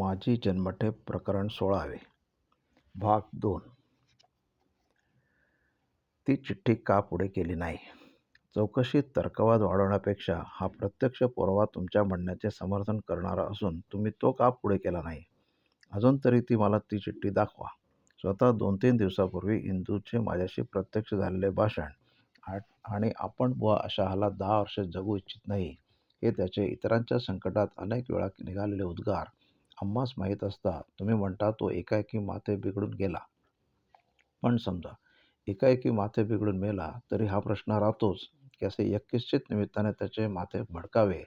माझी जन्मठेप प्रकरण सोळावे. भाग दोन. ती चिठ्ठी का पुढे केली नाही? चौकशीत तर्कवाद वाढवण्यापेक्षा हा प्रत्यक्ष पुरावा तुमच्या म्हणण्याचे समर्थन करणारा असून तुम्ही तो का पुढे केला नाही? अजून तरी ती मला ती चिठ्ठी दाखवा. स्वतः दोन तीन दिवसापूर्वी इंदूचे माझ्याशी प्रत्यक्ष झालेले भाषण आणि आपण बुवा अशा हालात दहा वर्षे जगू इच्छित नाही. हे त्याचे इतरांच्या संकटात अनेक वेळा निघालेले उद्गार आम्हास माहीत असता तुम्ही म्हणता तो एकाएकी माथे बिघडून गेला. पण समजा एकाएकी माथे बिघडून मेला तरी हा प्रश्न राहतोच की असे यक्किश्चित निमित्ताने त्याचे माथे भडकावे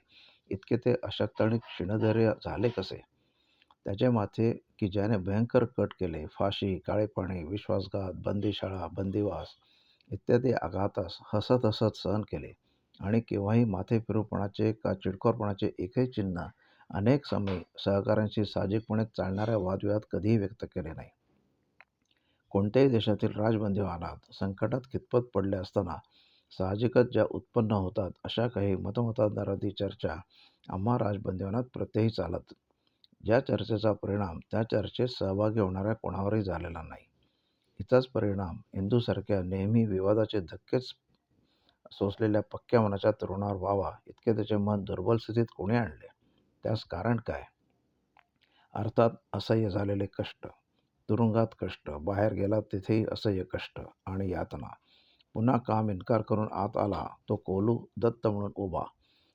इतके ते अशक्त आणि क्षीणधैर्य झाले कसे? त्याचे माथे की ज्याने भयंकर कट केले फाशी काळेपाणी विश्वासघात बंदीशाळा बंदिवास इत्यादी आघातास हसत हसत सहन केले. आणि केव्हाही माथे फिरूपणाचे का चिडखोरपणाचे एकही चिन्ह अनेक समय सहकाऱ्यांशी साहजिकपणे चालणाऱ्या वादविवाद कधीही व्यक्त केले नाही. कोणत्याही देशातील राजबंदीवानात संकटात कितपत पडले असताना साहजिकच ज्या उत्पन्न होतात अशा काही मतमतांतरादी चर्चा आम्हा राजबंदीवानात प्रत्यही चालत. ज्या चर्चेचा परिणाम त्या चर्चेत सहभागी होणाऱ्या कोणावरही झालेला नाही. हिचाच परिणाम हिंदूसारख्या नेहमी विवादाचे धक्केच सोसलेल्या पक्क्या मनाच्या तरुणावर व्हावा इतके त्याचे मन दुर्बल स्थितीत कोणी आणले? त्यास कारण काय? अर्थात असह्य झालेले कष्ट तुरुंगात कष्ट बाहेर गेला तिथेही असह्य कष्ट आणि यातना. पुन्हा काम इन्कार करून आत आला तो कोलू दत्त म्हणून उभा.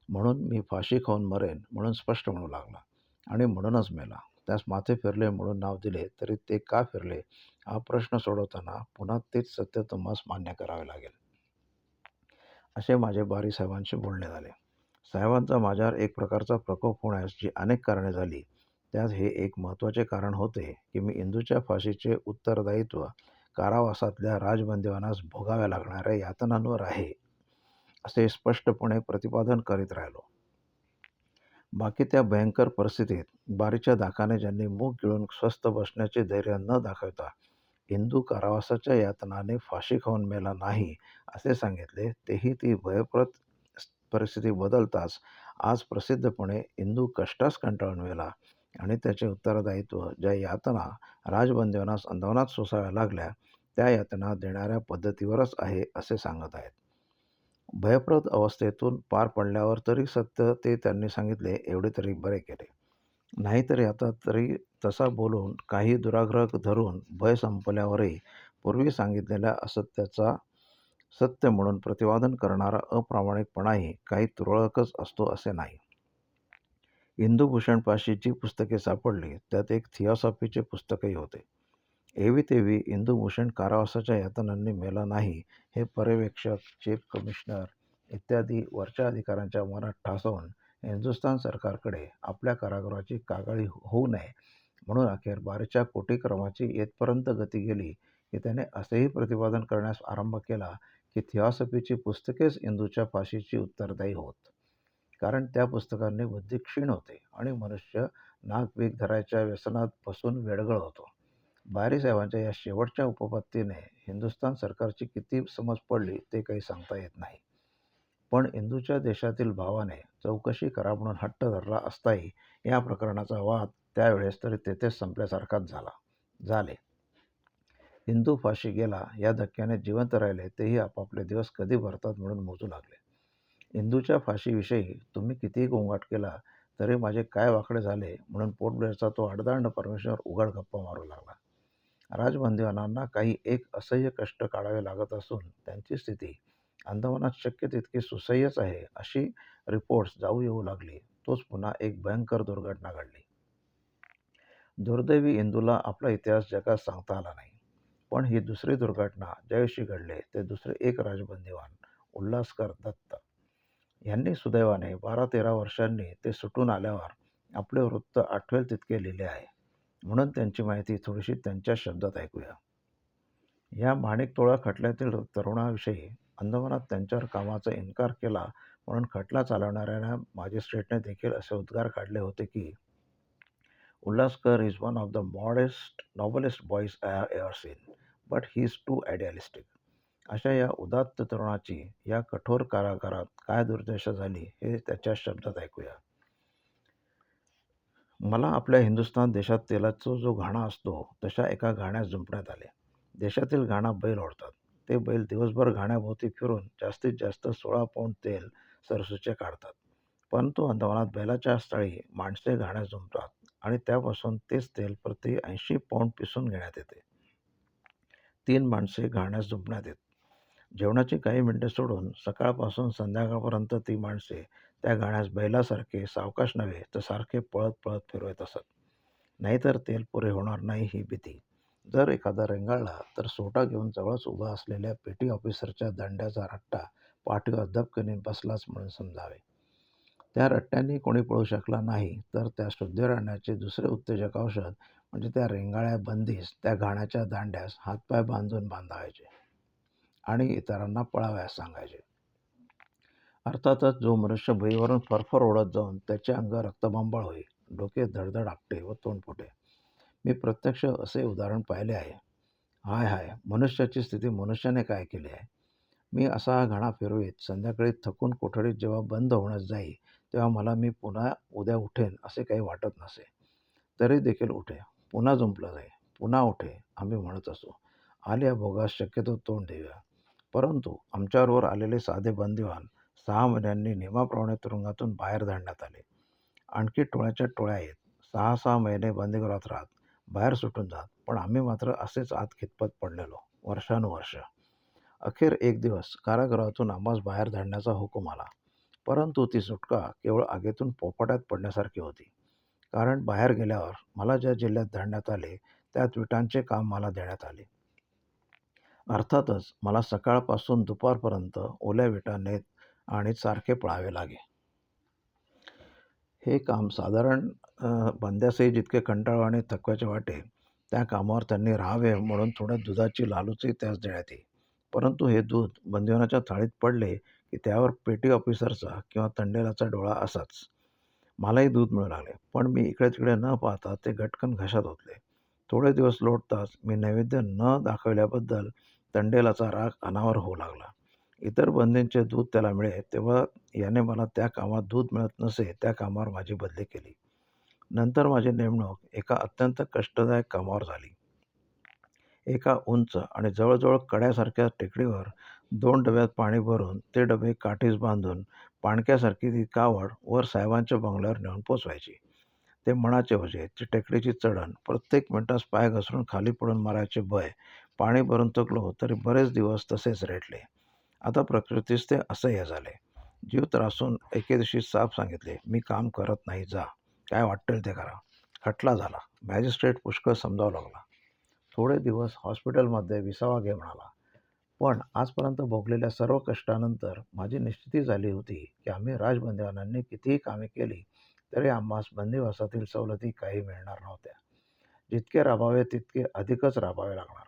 म्हणून मी फाशी खाऊन मरेन म्हणून स्पष्ट म्हणू लागला आणि म्हणूनच मेला. त्यास माथे फिरले म्हणून नाव दिले तरी ते का फिरले? हा प्रश्न सोडवताना पुन्हा तेच सत्य तुम्हास मान्य करावे लागेल. असे माझे बारी साहेबांशी बोलणे झाले. साहेबांचा माझ्यावर एक प्रकारचा प्रकोप होण्यास जी अनेक कारणे झाली. त्यात हे एक महत्त्वाचे कारण होते की मी इंदूच्या फाशीचे उत्तरदायित्व कारावासातल्या राजबंदीवानास भोगाव्या लागणाऱ्या यातनांवर आहे असे स्पष्टपणे प्रतिपादन करीत राहिलो. बाकी त्या भयंकर परिस्थितीत बारीच्या दाखाने ज्यांनी मूग गिळून स्वस्थ बसण्याचे धैर्य न दाखवता हिंदू कारावासाच्या यातनाने फाशी खाऊन मेला नाही असे सांगितले तेही ती भयप्रद परिस्थिती बदलताच आज प्रसिद्धपणे इंदू कष्टास कंटाळून गेला आणि त्याचे उत्तरदायित्व ज्या यातना राजबंदीवनास अंदवनात सोसाव्या लागल्या त्या यातना देणाऱ्या पद्धतीवरच आहे असे सांगत आहेत. भयप्रद अवस्थेतून पार पडल्यावर तरी सत्य ते त्यांनी सांगितले एवढे तरी बरे केले. नाहीतरी आता तरी तसा बोलून काही दुराग्रह धरून भय संपल्यावरही पूर्वी सांगितलेल्या असत्याचा सत्य म्हणून प्रतिपादन करणारा अप्रामाणिकपणाही काही तुरळकच असतो असे नाही. इंदूभूषणपाशी जी पुस्तके सापडली त्यात एक थिओसॉफीचे पुस्तकही होते. एवी तेवी इंदूभूषण कारावासाच्या यातनांनी मेला नाही हे पर्यवेक्षक चीफ कमिशनर इत्यादी वरच्या अधिकाऱ्यांच्या मनात ठासवून हिंदुस्थान सरकारकडे आपल्या कारागृहाची कागाळी हो-, होऊ नये म्हणून अखेर बारीच्या कोटीक्रमाची येथपर्यंत गती गेली की त्याने असेही प्रतिपादन करण्यास आरंभ केला की थिओसॉफीची पुस्तकेच इंदूच्या फाशीची उत्तरदायी होत. कारण त्या पुस्तकांनी बुद्धी क्षीण होते आणि मनुष्य नागवेग धरायच्या व्यसनात बसून वेडगळ होतो. बारीसाहेबांच्या या शेवटच्या उपपत्तीने हिंदुस्थान सरकारची किती समज पडली ते काही सांगता येत नाही. पण इंदूच्या देशातील भावाने चौकशी करा म्हणून हट्ट धरला असताही या प्रकरणाचा वाद त्यावेळेस तरी तेथेच संपल्यासारखाच झाला झाले. हिंदू फाशी गेला या धक्क्याने जिवंत राहिले तेही आपापले दिवस कधी भरतात म्हणून मोजू लागले. इंदूच्या फाशीविषयी तुम्ही कितीही गोंगाट केला तरी माझे काय वाकडे झाले म्हणून पोटब्लेअरचा तो अडदांड परमेश्वर उघड गप्पा मारू लागला. राजबंदीवानांना काही एक असह्य कष्ट काढावे लागत असून त्यांची स्थिती अंदमानात शक्य तितकी सुसह्यच आहे अशी रिपोर्ट्स जाऊ येऊ लागली. तोच पुन्हा एक भयंकर दुर्घटना घडली. दुर्दैवी इंदूला आपला इतिहास जगात सांगता आला नाही. पण ही दुसरी दुर्घटना जयशी घडले ते दुसरे एक राजबंदीवान उल्हासकर दत्त. यांनी सुदैवाने बारा तेरा वर्षांनी ते सुटून आल्यावर आपले वृत्त आठवेल तितके लिहिले आहे. म्हणून त्यांची माहिती थोडीशी त्यांच्या शब्दात ऐकूया. या माणिकतोळा खटल्यातील तरुणाविषयी अंदमानात त्यांच्यावर कामाचा इन्कार केला म्हणून खटला चालवणाऱ्या मॅजिस्ट्रेटने देखील असे उद्गार काढले होते की Ulhaskar is one of the modest novelist boys I have ever seen but he is too idealistic अशा या उदात्त तरुणाची या कठोर कारागारात काय दुर्दशा झाली हे त्याच्या शब्दात ऐकूया. मला आपल्या हिंदुस्थान देशात तेलाचा जो घाणा असतो तशा एका घाण्यात जुंपण्यात आले. देशातील घाणा बैल ओढतात. ते बैल दिवसभर घाण्याभोवती फिरून जास्तीत जास्त सोळा पौंड तेल सरसूचे काढतात. परंतु अंदमानात बैलाच्या स्थळी माणसे घाण्यात जुंपतात आणि त्यापासून तेच तेल प्रति ऐंशी पौंड पिसून घेण्यात येते. तीन माणसे घाण्यास जुंपण्यात येत. जेवणाची काही मिनिटे सोडून सकाळपासून संध्याकाळपर्यंत ती माणसे त्या गाण्यास बैलासारखे सावकाश नव्हे तर सारखे पळत पळत फिरवत असत. नाहीतर तेल पुरे होणार नाही ही भीती. जर एखादा रेंगाळला तर सोटा घेऊन जवळच उभा असलेल्या पेटी ऑफिसरच्या दंड्याचा रट्टा पाठीवर दबकनी बसलाच म्हणून समजावे. त्या रट्ट्यांनी कोणी पळू शकला नाही तर त्या शुद्धीवर आणण्याचे दुसरे उत्तेजक औषध म्हणजे त्या रेंगाळ्या बंदीस त्या घाण्याच्या दांड्यास हातपाय बांधून बांधावायचे आणि इतरांना पळावयास सांगायचे. अर्थातच जो मनुष्य भुईवरून फरफर ओढत जाऊन त्याचे अंग रक्तबंबाळ होई डोके धडधड आपटे व तोंड फुटे. मी प्रत्यक्ष असे उदाहरण पाहिले आहे. हाय हाय मनुष्याची स्थिती मनुष्याने काय केली आहे? मी असा घाणा फिरवीत संध्याकाळी थकून कोठडीत जेव्हा बंद होण्यास जाई तेव्हा मला मी पुन्हा उद्या उठेन असे काही वाटत नसे. तरी देखील उठे. पुन्हा जुंपलं जाई. पुन्हा उठे आम्ही म्हणत असू. आल्या भोगास शक्यतो तोंड देऊया. परंतु आमच्यावर आलेले साधे बंदिवान सहा महिन्यांनी नियमाप्रमाणे तुरुंगातून बाहेर धाडण्यात आले. आणखी टोळ्याच्या टोळ्या येत सहा सहा महिने बंदीगृहात राहत बाहेर सुटून जात. पण आम्ही मात्र असेच आत खितपत पडलेलो वर्षानुवर्ष. अखेर एक दिवस कारागृहातून आम्हास बाहेर धाडण्याचा हुकूम आला. परंतु ती सुटका केवळ आगीतून पोपटात पडण्यासारखी होती. कारण बाहेर गेल्यावर मला ज्या जिल्ह्यात धाडण्यात आले त्यात विटांचे काम मला देण्यात आले. अर्थातच मला सकाळपासून दुपारपर्यंत ओल्या विटा नेत आणि सारखे पळावे लागे. हे काम साधारण बंद्यासही जितके कंटाळू आणि थकव्याचे वाटे त्या कामावर त्यांनी राहावे म्हणून थोड्या दुधाची लालूचही त्यास देण्यात येई. परंतु हे दूध बंदिवनाच्या थाळीत पडले की त्यावर पेटी ऑफिसरचा किंवा तंडेलाचा डोळा असाच. मलाही दूध मिळू लागले पण मी इकडे तिकडे न पाहता ते गटकन घशात होतले थोडे दिवस लोटताच मी नैवेद्य न दाखवल्याबद्दल तंडेलाचा राग अनावर होऊ लागला. इतर बंदींचे दूध त्याला मिळे तेव्हा याने मला त्या कामात दूध मिळत नसे त्या कामावर माझी बदली केली. नंतर माझी नेमणूक एका अत्यंत कष्टदायक कामावर झाली. एका उंच आणि जवळजवळ कड्यासारख्या टेकडीवर दोन डब्यात पाणी भरून ते डबे काठीस बांधून पाणक्यासारखी ती कावड वर साहेबांच्या बंगल्यावर नेऊन पोचवायची. ते मनाचे होते ती टेकडीची चढण प्रत्येक मिनटास पाय घसरून खाली पडून मारायचे भय पाणी भरून तकलो तरी बरेच दिवस तसेच रेटले. आता प्रकृतीस ते असह्य झाले. जीव त्रासून एके दिवशी साफ सांगितले मी काम करत नाही जा. काय वाटेल ते करा. खटला झाला. मॅजिस्ट्रेट पुष्कळ समजावं लागला. थोडे दिवस हॉस्पिटलमध्ये विसावा घे म्हणाला पण आजपर्यंत भोगलेल्या सर्व कष्टानंतर माझी निश्चिती झाली होती की आम्ही राजबंदिवानांनी कितीही कामे केली तरी आम्हास बंदिवासातील सवलती काही मिळणार नव्हत्या. जितके राबावे तितके अधिकच राबावे लागणार.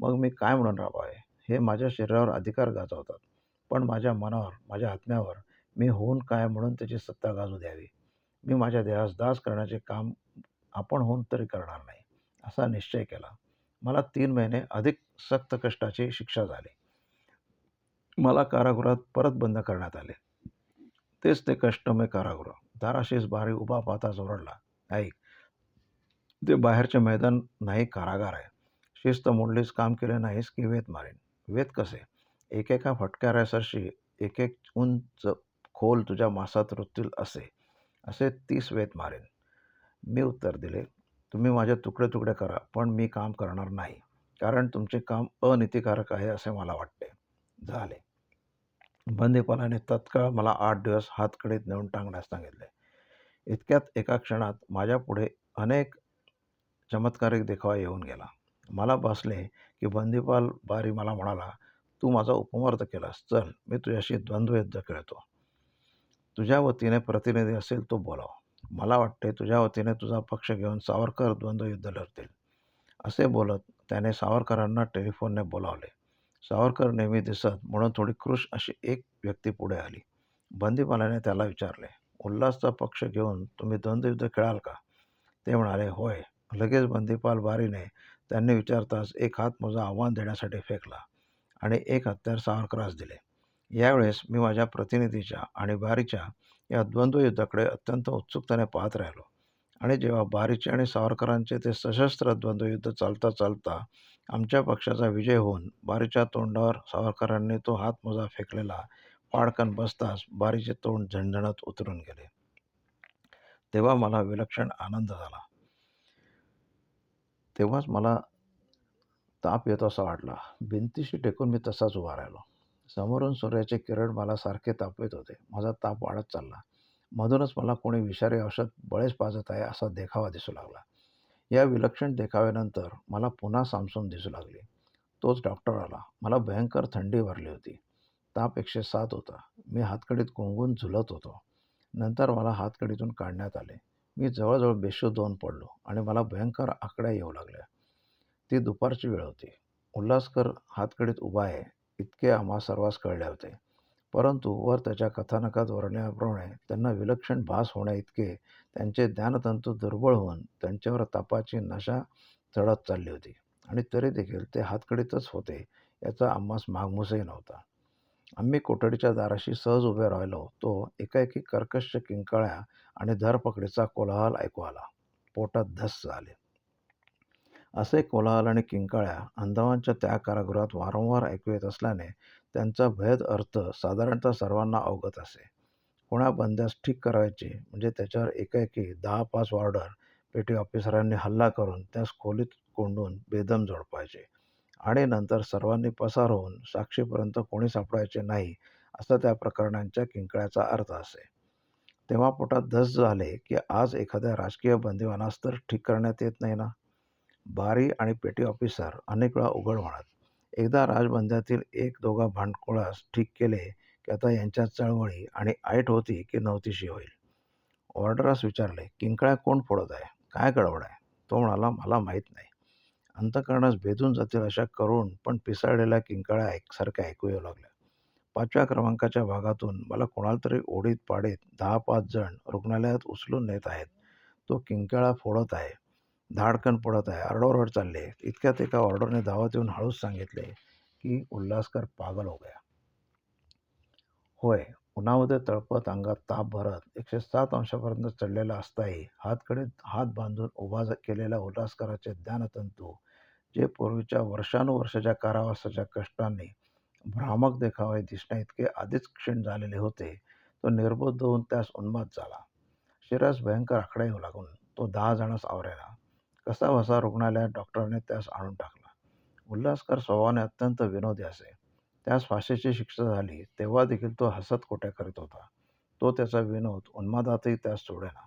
मग मी काय म्हणून राबावे? हे माझ्या शरीरावर अधिकार गाजवतात. पण माझ्या मनावर माझ्या आत्म्यावर मी होऊन काय म्हणून त्याची सत्ता गाजू द्यावी? मी माझ्या देहास दास करण्याचे काम आपण होऊन तरी करणार नाही असा निश्चय केला. मला तीन महिने अधिक सक्त कष्टाची शिक्षा झाली. मला कारागृहात परत बंद करण्यात आले. तेच ते कष्टमय कारागृह दाराशीस बारी उभा पाहताच ओरडला ऐक ते बाहेरचे मैदान नाही कारागार आहे. शिस्त मोडलीस काम केले नाहीस की वेत मारेन. वेत कसे? एकेका फटक्याऱ्यासरशी एक एक उंच खोल तुझ्या मासात रुतील असे. असे तीस वेत मारेन. मी उत्तर दिले तुम्ही माझे तुकडे तुकडे करा पण मी काम करणार नाही. कारण तुमचे काम अनितिकारक आहे असे मला वाटते. झाले. बंदीपालाने तत्काळ मला आठ दिवस हातकडीत नेऊन टांगण्यास सांगितले. इतक्यात एका क्षणात माझ्यापुढे अनेक चमत्कारिक देखावा येऊन गेला. मला बसले की बंदीपाल बारी मला म्हणाला तू माझा उपमर्द केलास. चल मी तुझ्याशी द्वंद्वयुद्ध खेळतो. तुझ्या वतीने प्रतिनिधी असेल तो बोलाव. मला वाटते तुझ्या वतीने तुझा पक्ष घेऊन सावरकर द्वंद्वयुद्ध लढतील. असे बोलत त्याने सावरकरांना टेलिफोनने बोलावले. सावरकर नेहमी दिसत म्हणून थोडी कृश अशी एक व्यक्ती पुढे आली. बंदीपालाने त्याला विचारले उल्हासचा पक्ष घेऊन तुम्ही द्वंद्वयुद्ध खेळाल का? ते म्हणाले होय. लगेच बंदीपाल बारीने त्यांनी विचारताच एक हात माझा आव्हान देण्यासाठी फेकला आणि एक हत्यार सावरकरास दिले. यावेळेस मी माझ्या प्रतिनिधीच्या आणि बारीच्या या द्वंद्वयुद्धाकडे अत्यंत उत्सुकतेने पाहत राहिलो. आणि जेव्हा बारीचे आणि सावरकरांचे ते सशस्त्र द्वंद्वयुद्ध चालता चालता आमच्या पक्षाचा विजय होऊन बारीच्या तोंडावर सावरकरांनी तो हातमोजा फेकलेला पाडकन बसताच बारीचे तोंड झणझणत उतरून गेले. तेव्हा मला विलक्षण आनंद झाला. तेव्हाच मला ताप येतो असा वाटला. भिंतीशी टेकून मी तसाच उभा राहिलो. समोरून सूर्याचे किरण मला सारखे तापवित होते. माझा ताप वाढत चालला. मधूनच मला कोणी विषारी औषध बळेच पाजत आहे असा देखावा दिसू लागला. या विलक्षण देखाव्यानंतर मला पुन्हा सामसून दिसू लागली. तोच डॉक्टर आला. मला भयंकर थंडी भरली होती. ताप एकशे सात होता. मी हातकडीत गुंगून झुलत होतो. नंतर मला हातकडीतून काढण्यात आले. मी जवळजवळ बेशुद्ध होऊन पडलो आणि मला भयंकर आकड्या येऊ लागल्या ती दुपारची वेळ होती. उल्हासकर हातकडीत उभा आहे. इतके आम्हा सर्वांस कळले होते. परंतु वर त्याच्या कथानकात वर्णल्याप्रमाणे त्यांना विलक्षण भास होण्याइतके त्यांचे ज्ञानतंतू दुर्बळ होऊन त्यांच्यावर तापाची नशा चढत चालली होती आणि तरी देखील ते हातकडीतच होते याचा आम्हास मागमूसही नव्हता. आम्ही कोठडीच्या दाराशी सहज उभे राहिलो. तो एकाएकी कर्कश किंकाळ्या आणि धरपकडीचा कोलाहल ऐकू आला. पोटात धस्स झाले. असे कोलाहल आणि किंकाळ्या अंदमानच्या त्या कारागृहात वारंवार ऐकू येत असल्याने त्यांचा भयद अर्थ साधारणतः सर्वांना अवगत असे. कोणा बंद्यास ठीक करायचे म्हणजे त्याच्यावर एकाएकी दहा पाच वॉर्डर पेटी ऑफिसरांनी हल्ला करून त्यास खोलीत कोंडून बेदम जोडपायचे आणि नंतर सर्वांनी पसार होऊन साक्षीपर्यंत कोणी सापडायचे नाही असा त्या प्रकरणांच्या किंकळ्याचा अर्थ असे. तेव्हा पोटात धस झाले की आज एखाद्या राजकीय बंदिवानास तर ठीक करण्यात येत नाही ना? बारी आणि पेटी ऑफिसर अनेक वेळा उघड म्हणत एकदा राजबंध्यातील एक दोघा भांडकुळास ठीक केले की आता यांच्या चळवळी आणि ऐट होती की नव्हतीशी होईल. ऑर्डरास विचारले किंकळ्या कोण फोडत आहे? काय गडबड आहे? तो म्हणाला मला माहीत नाही. अंतकरणास भेदून जातील अशा करून पण पिसाळलेल्या किंकाळ्या एकसारख्या ऐकू येऊ लागल्या. पाचव्या क्रमांकाच्या भागातून मला कोणाला तरी ओढीत पाडीत दहा पाच जण रुग्णालयात उचलून नेत आहेत. तो किंकाळा फोडत आहे. धाडकन पडत आहे. आरडाओरड चालले. इतक्यात एका ऑर्डरने धावत येऊन हळूच सांगितले की उल्हासकर पागल हो गया. होय. उन्हामध्ये तळपत अंगात ताप भरत एकशे सात अंशापर्यंत चढलेला असताही हातकडे हात बांधून उभा केलेल्या उल्हासकराचे ज्ञानतंतू जे पूर्वीच्या वर्षानुवर्षाच्या कारावासाच्या कष्टांनी भ्रामक देखावे दिसण्या इतके आधीच क्षीण झालेले होते तो निर्बुद्ध होऊन त्यास उन्माद झाला. शिरास भयंकर आकडा येऊ लागून तो दहा जणांस आवरेला कसाबसा रुग्णालयात डॉक्टरने त्यास आणून टाकला? उल्हासकर स्वभावाने अत्यंत विनोदी असे. त्यास फाशीची शिक्षा झाली तेव्हा देखील तो हसत कोट्या करीत होता. तो त्याचा विनोद उन्मादातही त्यास सोडेना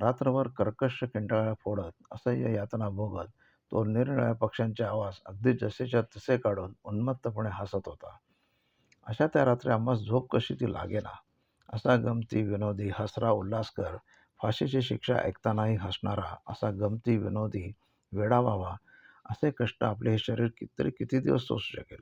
रात्रभर कर्कश किंडाळ्या फोडत असह्य यातना भोगत तो निरनिळ्या पक्ष्यांचे आवाज अगदी जसेच्या तसे काढून उन्मत्तपणे हसत होता. अशा त्या रात्री आम्हास झोप कशी ती लागेना? असा गमती विनोदी हसरा उल्हासकर फाशीची शिक्षा ऐकतानाही हसणारा असा गमती विनोदी वेडा व्हावा असे कष्ट आपले हे शरीर कितीतरी किती दिवस सोसू शकेल?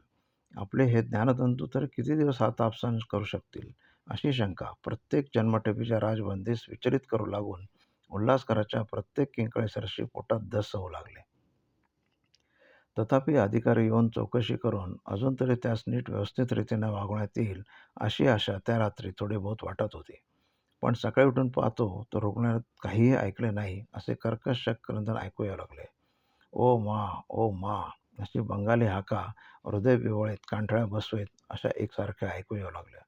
आपले हे ज्ञानतंतू तर किती दिवस हा ताप करू शकतील? अशी शंका प्रत्येक जन्मठेपीच्या राजबंदीस विचलित करू लागून उल्हासकराच्या प्रत्येक किंकळेसरशी पोटात दस होऊ लागले. तथापि अधिकारी येऊन चौकशी करून अजून तरी त्यास नीट व्यवस्थित रीतीने वागवण्यात येईल अशी आशा त्या रात्री थोडी बहुत वाटत होती. पण सकाळी उठून पाहतो तर रुग्णालयात काहीही ऐकले नाही असे कर्कश क्रंदन ऐकू यावं लागले ओ मा ओ मा अशी बंगाली हाका हृदय विवळीत कांठळ्या बसवेत अशा एकसारख्या ऐकू यावं लागल्या.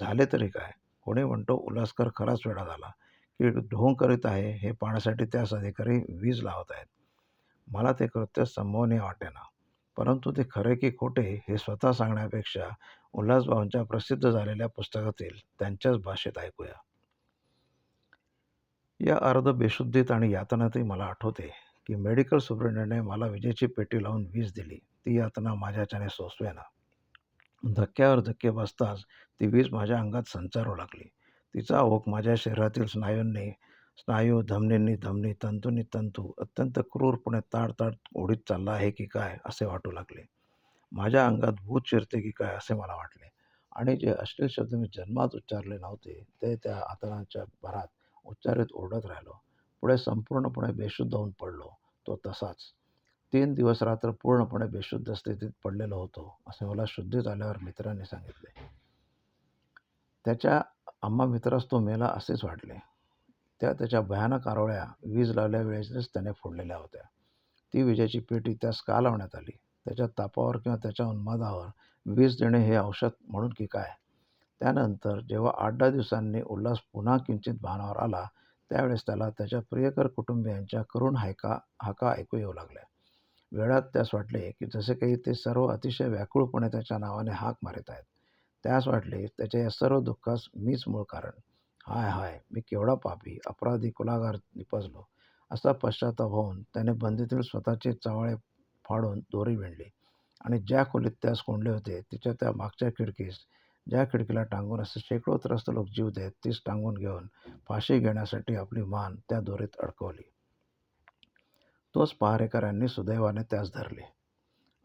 झाले तरी काय? कोणी म्हणतो उल्हासकर खराच वेळा झाला. की ढोंग करीत आहे हे पाहण्यासाठी त्यास अधिकारी वीज लावत आहेत. मला ते कृत्य संभवनीय वाटेना. परंतु ते खरे की खोटे हे स्वतः सांगण्यापेक्षा उल्हासबाबांच्या प्रसिद्ध झालेल्या पुस्तकातील त्यांच्याच भाषेत ऐकूया. या अर्ध बेशुद्धीत आणि यातनातही मला आठवते की मेडिकल सुपरिटेंडने मला विजेची पेटी लावून वीज दिली. ती यातना माझ्याच्याने सोसवेना. धक्क्यावर धक्के बसताच ती वीज माझ्या अंगात संचारू लागली. तिचा ओघ माझ्या शरीरातील स्नायूंनी स्नायू धमनींनी धमनी तंतूंनी तंतू अत्यंत क्रूरपणे ताडताड ओढीत चालला आहे की काय असे वाटू लागले. माझ्या अंगात भूत शिरते की काय असे मला वाटले. आणि जे अश्लील शब्द मी जन्मात उच्चारले नव्हते ते त्या आतनाच्या भरात उच्चारित ओरडत राहिलो. पुढे संपूर्णपणे बेशुद्ध होऊन पडलो. तो तसाच. तीन दिवस रात्र पूर्णपणे बेशुद्ध स्थितीत पडलेलो होतो असे मला शुद्धीत आल्यावर मित्रांनी सांगितले. त्याच्या आम्हा मित्रास तो मेला असेच वाटले. त्या त्याच्या भयानक आरोळ्या वीज लावल्या वेळेसच त्याने फोडलेल्या होत्या. ती विजेची पेटी त्यास का लावण्यात आली? त्याच्या तापावर किंवा त्याच्या उन्मादावर वीज देणे हे औषध म्हणून की काय? त्यानंतर जेव्हा आठ दहा दिवसांनी उल्हास पुन्हा किंचित भानावर आला त्यावेळेस त्याला त्याच्या प्रियकर कुटुंबियांच्या करुण हायका हाका ऐकू येऊ लागल्या. वेळात त्यास वाटले की जसे काही ते सर्व अतिशय व्याकुळपणे त्याच्या नावाने हाक मारित आहेत. त्यास वाटले त्याच्या या सर्व दुःखास मीच मूळ कारण. हाय हाय मी केवढा पापी अपराधी कुलागार निपजलो. असा पश्चाताप होऊन त्याने बंदीतील स्वतःचे चावळे फाडून दोरी विणली आणि ज्या खोलीत त्यास कोंडले होते तिच्या त्या मागच्या खिडकीस ज्या खिडकीला टांगून असे शेकडो त्रस्त लोक जीव देत तीच टांगून घेऊन फाशी घेण्यासाठी आपली मान त्या दोरीत अडकवली. तोच पहारेकरांनी सुदैवाने त्यास धरले.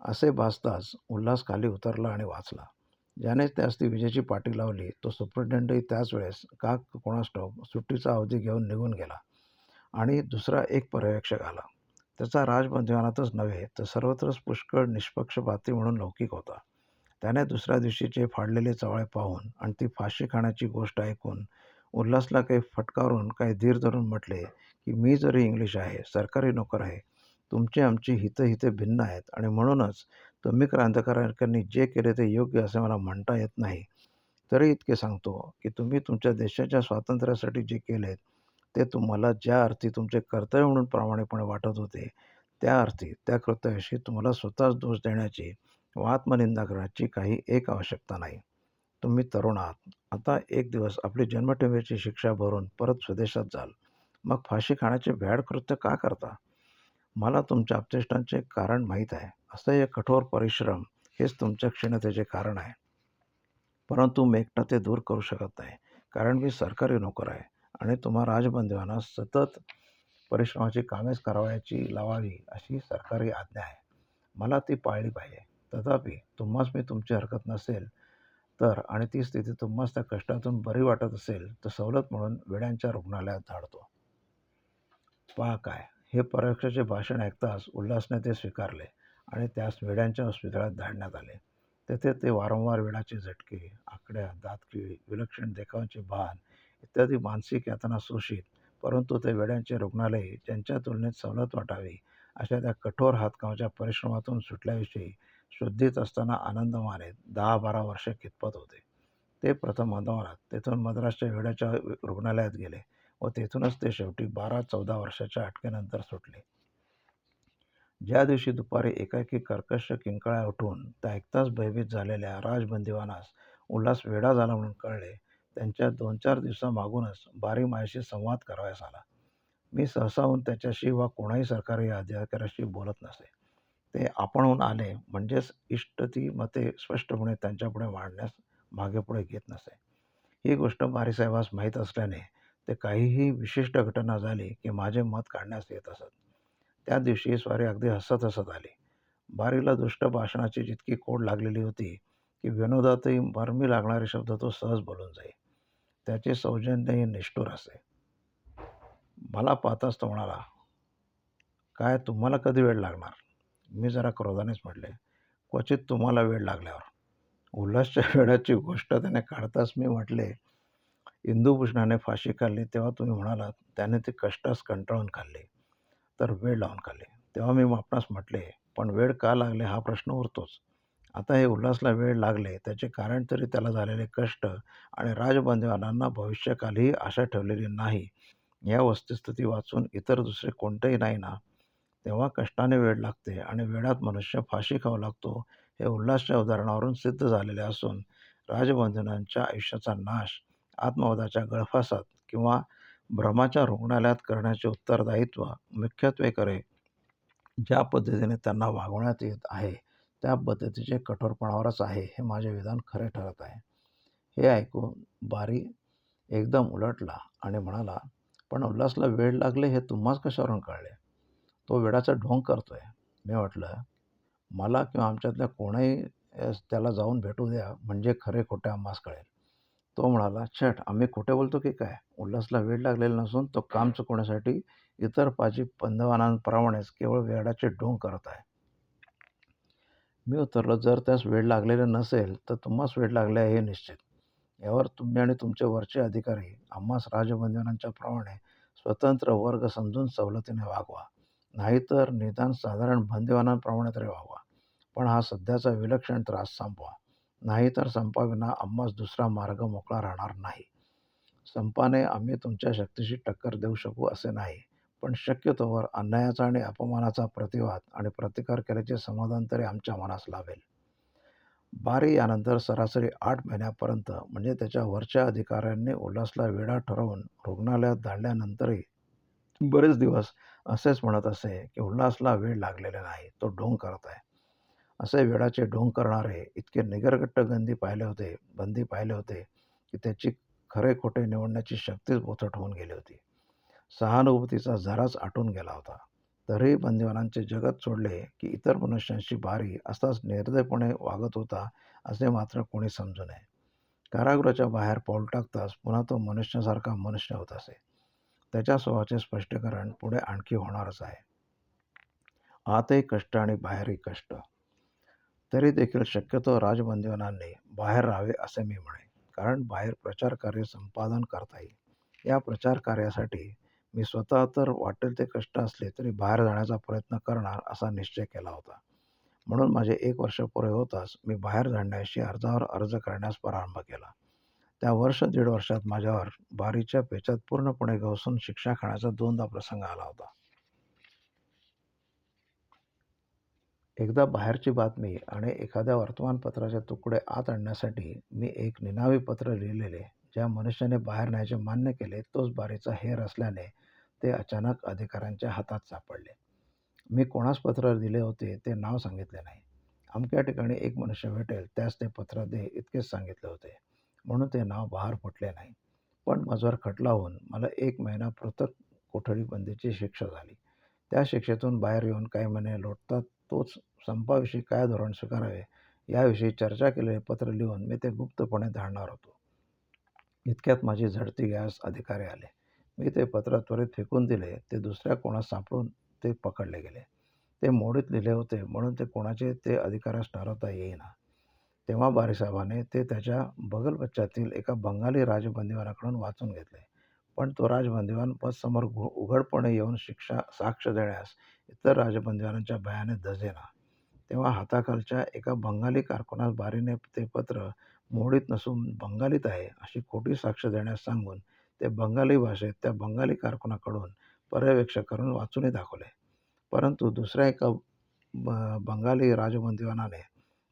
असे भासताच उल्हास खाली उतरला आणि वाचला. ज्याने त्यास ती विजेची पाटी लावली तो सुप्रिटेंडंटही त्याच वेळेस का कोणास्टॉप सुट्टीचा अवधी घेऊन निघून गेला आणि दुसरा एक पर्यवेक्षक आला. त्याचा राजबंदिवानातच नव्हे तर सर्वत्रच पुष्कळ निष्पक्षपाती म्हणून लौकिक होता. त्याने दुसऱ्या दिवशीचे फाडलेले चवळे पाहून आणि ती फाशी खाण्याची गोष्ट ऐकून उल्हासला काही फटकारून काही धीर धरून म्हटले की मी जरी इंग्लिश आहे सरकारी नोकर आहे तुमची आमची हितं हिते भिन्न आहेत आणि म्हणूनच तुम्ही क्रांतिकारकांनी जे केले ते योग्य असे मला म्हणता येत नाही. तरी इतके सांगतो की तुम्ही तुमच्या देशाच्या स्वातंत्र्यासाठी जे केलेत ते तुम्हाला ज्या अर्थी तुमचे कर्तव्य म्हणून प्रामाणिकपणे वाटत होते त्या अर्थी त्या कर्तव्याशी तुम्हाला स्वतःच दोष देण्याची व आत्मनिंदा करण्याची काही एक आवश्यकता नाही. तुम्ही तरुण आहात. आता एक दिवस आपली जन्मठेवेची शिक्षा भरून परत स्वदेशात जाल. मग फाशी खाण्याचे भ्याड कृत्य का करता? मला तुमच्या अपचेष्टांचे कारण माहीत आहे. असं हे कठोर परिश्रम हेच तुमच्या क्षीणतेचे कारण आहे. परंतु मी एकटा ते दूर करू शकत नाही. कारण मी सरकारी नोकर आहे आणि तुम्हा राजबंधूंना सतत परिश्रमाची कामेच करावयाची लावावी अशी सरकारी आज्ञा आहे. मला ती पाळली पाहिजे. तथापि तुम्हास मी तुमची हरकत नसेल तर आणि ती स्थिती तुम्हास त्या कष्टातून बरी वाटत असेल तर सवलत म्हणून वेड्यांच्या रुग्णालयात धाडतो. पहा काय हे परीक्षेचे भाषण ऐकताच उल्हासने ते स्वीकारले आणि त्यास वेड्यांच्या हॉस्पिटलात धाडण्यात आले. तेथे ते वारंवार वेळाचे झटके आकड्या दातकिळी विलक्षण देखावांचे भान इत्यादी मानसिक यातना शोषित परंतु ते वेड्यांचे रुग्णालय ज्यांच्या तुलनेत सवलत वाटावी अशा त्या कठोर हातकामाच्या परिश्रमातून सुटल्याविषयी शुद्धीत असताना आनंद माने दहा बारा वर्षे कितपत होते. ते प्रथम अंदमानात तेथून मद्रासच्या वेड्याच्या रुग्णालयात गेले व तेथूनच ते शेवटी बारा चौदा वर्षाच्या अटकेनंतर सुटले. ज्या दिवशी दुपारी एकाएकी कर्कश किंकाळ्या उठून त्या एकताच भयभीत झालेल्या राजबंदिवानास उल्हास वेडा झाला म्हणून कळले त्यांच्या दोन चार दिवसामागूनच बारी मायाशी संवाद करावयास आला. मी सहसाहून त्याच्याशी वा कोणाही सरकारी अधिकाऱ्याशी बोलत नसे. ते आपणहून आले म्हणजेच इष्टती मते स्पष्टपणे त्यांच्यापुढे मांडण्यास मागेपुढे घेत नसे. ही गोष्ट बारीसाहेबास माहीत असल्याने ते काहीही विशिष्ट घटना झाली की माझे मत काढण्यास येत असत. त्या दिवशी स्वारी अगदी हसत हसत आली. बारीला दुष्ट भाषणाची जितकी कोड लागलेली होती की विनोदातही मर्मी लागणारे शब्द तो सहज बोलून जाई. त्याचे सौजन्यही निष्ठुर असे. मला पाहताच तो म्हणाला काय तुम्हाला कधी वेळ लागणार? मी जरा क्रोधानेच म्हटले क्वचित तुम्हाला वेळ लागल्यावर. उल्हासच्या वेळाची गोष्ट त्याने काढताच मी म्हटले इंदूभूषणाने फाशी खाल्ली तेव्हा तुम्ही म्हणालात त्याने ते कष्टास कंटाळून खाल्ले तर वेळ लावून खाल्ले. तेव्हा मी आपणास म्हटले पण वेळ का लागले हा प्रश्न उरतोच. आता हे उल्हासला वेळ लागले त्याचे कारण तरी त्याला झालेले कष्ट आणि राजबंधवानांना भविष्यकालीही आशा ठेवलेली नाही. या वस्तुस्थिती वाचून इतर दुसरे कोणतेही नाही ना तेव्हा कष्टाने वेळ लागते आणि वेळात मनुष्य फाशी खावा लागतो हे उल्हासच्या उदाहरणावरून सिद्ध झालेले असून राजबंधनांच्या आयुष्याचा नाश आत्मवधाच्या गळफासात किंवा भ्रमाच्या रुग्णालयात करण्याचे उत्तरदायित्व मुख्यत्वे करे ज्या पद्धतीने त्यांना वागवण्यात येत आहे त्या पद्धतीचे कठोरपणावरच आहे हे माझे विधान खरे ठरत आहे. हे ऐकून बारी एकदम उलटला आणि म्हणाला पण उल्हासला वेळ लागले हे तुम्हाच कशावरून कळले? तो वेळाचा ढोंग करतो आहे मी म्हटलं मला किंवा आमच्यातल्या कोणाही त्याला जाऊन भेटू द्या म्हणजे खरे खोटे आम्हास कळेल. तो म्हणाला छट आम्ही खोटे बोलतो की काय? उल्हासला वेळ लागलेला नसून तो काम चुकवण्यासाठी इतर पाची पंधवानांप्रमाणेच केवळ वेडाचे ढोंग करत आहे. मी उतरलो जर त्यास वेळ लागलेला नसेल तर तुम्हास वेळ लागले आहे हे निश्चित. यावर तुम्ही आणि तुमचे वरचे अधिकारी आम्हास राजबंधनांच्या प्रमाणे स्वतंत्र वर्ग समजून सवलतीने वागवा. नाहीतर निदान साधारण बंदिवानांप्रमाणे तरी व्हावा. पण हा सध्याचा विलक्षण त्रास संपवा. नाहीतर संपाविना आम्हास दुसरा मार्ग मोकळा राहणार नाही. संपाने आम्ही तुमच्या शक्तीशी टक्कर देऊ शकू असे नाही. पण शक्यतोवर अन्यायाचा आणि अपमानाचा प्रतिवाद आणि प्रतिकार केल्याचे समाधान तरी आमच्या मनास लाभेल. बारी यानंतर सरासरी आठ महिन्यापर्यंत म्हणजे त्याच्या वरच्या अधिकाऱ्यांनी उल्हासला वेडा ठरवून रुग्णालयात धाडल्यानंतरही बरेच दिवस असेच म्हणत असे की उल्हासला वेळ लागलेला नाही तो ढोंग करत आहे असे वेडाचे ढोंग करणारे इतके निगरगट्ट गंदी पाहिले होते बंदी पाहिले होते की त्याची खरे खोटे निवडण्याची शक्तीच बोथट होऊन गेली होती. सहानुभूतीचा जराच आटून गेला होता. तरीही बंदिवानांचे जगत सोडले की इतर मनुष्यांशी भारी असाच निर्दयपणे वागत होता असे मात्र कोणी समजू नये. कारागृहाच्या बाहेर पाऊल टाकताच पुन्हा तो मनुष्यासारखा मनुष्य होत असे. त्याच्या स्वभावाचे स्पष्टीकरण पुढे आणखी होणारच आहे. आतही कष्ट आणि बाहेरही कष्ट. तरी देखील शक्यतो राजबंदिवानांनी बाहेर राहावे असे मी म्हणे कारण बाहेर प्रचार कार्य संपादन करता येईल. या प्रचार कार्यासाठी मी स्वतः तर वाटेल ते कष्ट असले तरी बाहेर जाण्याचा प्रयत्न करणार असा निश्चय केला होता. म्हणून माझे एक वर्ष पुरे होताच मी बाहेर जाण्याशी अर्जावर अर्ज करण्यास प्रारंभ केला. त्या वर्ष दीड वर्षात माझ्यावर बारीच्या पेचात पूर्णपणे घुसून शिक्षा खाण्याचा दोनदा प्रसंग आला होता. एकदा बाहेरची बातमी आणि एखाद्या वर्तमानपत्राचे तुकडे आत आणण्यासाठी मी एक निनावी पत्र लिहिलेले ज्या मनुष्याने बाहेर न्यायचे मान्य केले तोच बारीचा हेर असल्याने ते अचानक अधिकाऱ्यांच्या हातात सापडले. मी कोणास पत्र दिले होते ते नाव सांगितले नाही. अमक्या ठिकाणी एक मनुष्य भेटेल त्यास ते पत्र दे इतकेच सांगितले होते. म्हणून ते नाव बाहेर फुटले नाही. पण माझ्यावर खटला होऊन मला एक महिना पृथक कोठडीबंदीची शिक्षा झाली. त्या शिक्षेतून बाहेर येऊन काही महिने लोटतात तोच संपाविषयी काय धोरण स्वीकारावे याविषयी चर्चा केलेले पत्र लिहून मी ते गुप्तपणे धाडणार होतो. इतक्यात माझी झडती गॅस अधिकारी आले. मी ते पत्र त्वरित फेकून दिले ते दुसऱ्या कोणास सापडून ते पकडले गेले. ते मोडीत लिहिले होते म्हणून ते कोणाचे ते अधिकाऱ्यास ठरवता येईना. तेव्हा बारीसाहेबाने ते त्याच्या बगलबच्च्यातील एका बंगाली राजबंदिवानाकडून वाचून घेतले. पण तो राजबंदिवान पदसमोर उघडपणे येऊन शिक्षा साक्ष देण्यास इतर राजबंदिवानांच्या भयाने धजेना तेव्हा हाताखालच्या एका बंगाली कारकुनास बारीने ते पत्र मोडीत नसून बंगालीत आहे अशी खोटी साक्ष देण्यास सांगून ते बंगाली भाषेत त्या बंगाली कारकुनाकडून पर्यवेक्षक करून वाचूनही दाखवले. परंतु दुसऱ्या एका ब बंगाली राजबंदिवानाने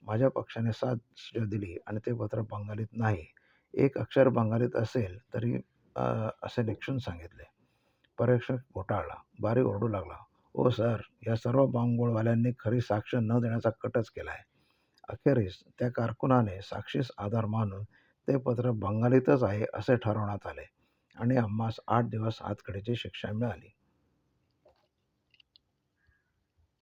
माझ्या पक्षाने साथ दिली आणि ते पत्र बंगालीत नाही. एक अक्षर बंगालीत असेल तरी असे निक्षून सांगितले. पर्यवेक्षक घोटाळला बारी ओरडू लागला. ओ सर या सर्व बांगोळवाल्यांनी खरी साक्ष न देण्याचा कटच केला आहे अखेरीस त्या कारकुनाने साक्षीस आधार मानून ते पत्र बंगालीतच आहे असे ठरवण्यात आले आणि आम्हास आठ दिवस हातखडीची शिक्षा मिळाली.